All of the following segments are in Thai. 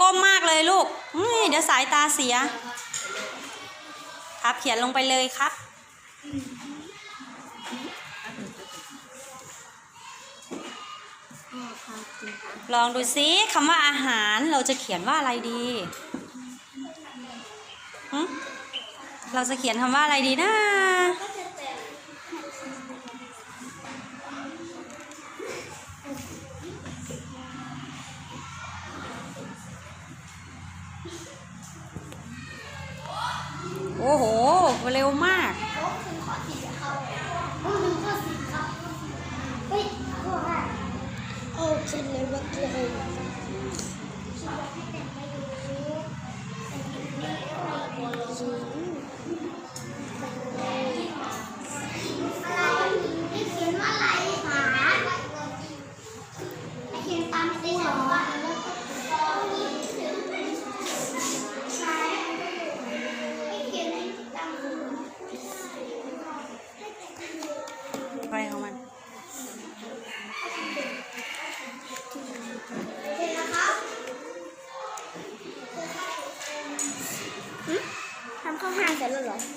ก้มมากเลยลูกเดี๋ยวสายตาเสีย ครับเขียนลงไปเลยครับ ลองดูซิคำว่าอาหารเราจะเขียนว่าอะไรดี เราจะเขียนคำว่าอะไรดีนะ เร็วมากโอ้เช่นเลยว่าเกล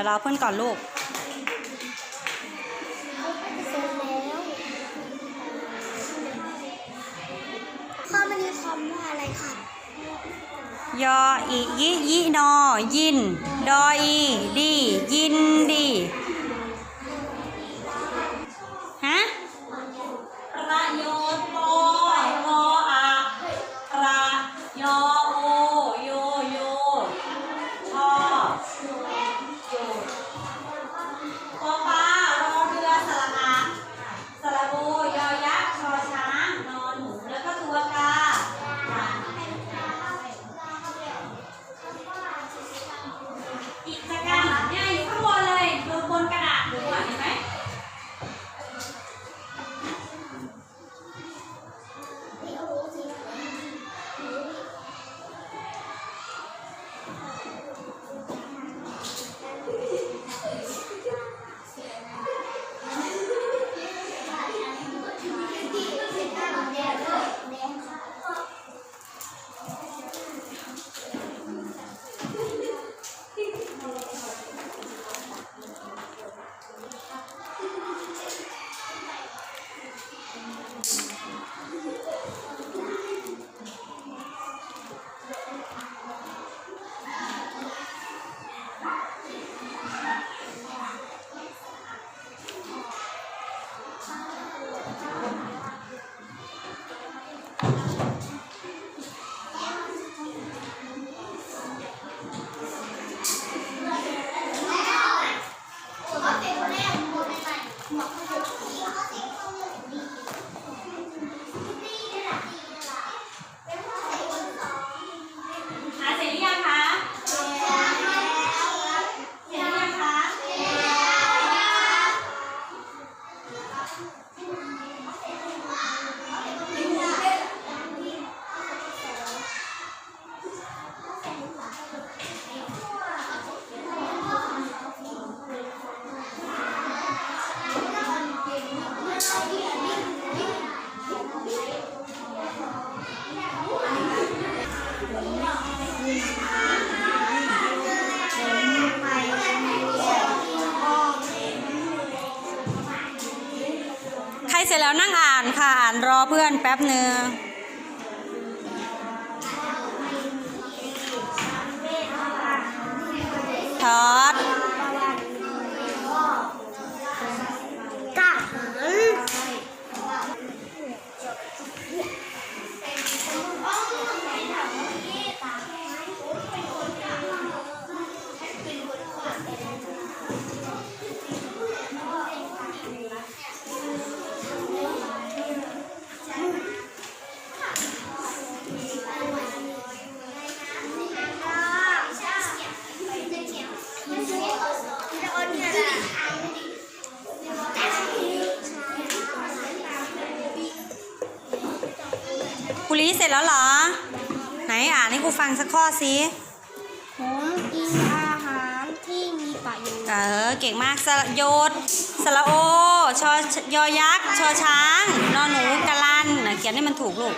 ครับครับเดี๋ยวรอเพื่อนก่อนลูกเสร็จแล้วข้อมันมีคำว่าอะไรครับยออียิยินอยิน ดออีดี ยินดี แล้วนั่งอ่านค่ะ อ่านรอเพื่อนแป๊บหนึ่งถอ เสร็จแล้วเหรอ ไหนอ่านให้ครูฟังสักข้อสิผมกินอาหารที่มีประโยชน์เออเก่งมากสระโยดสระโอชอยอยักษ์ชอช้าง นอหนูกะลันน่ะเขียนให้มันถูกลูก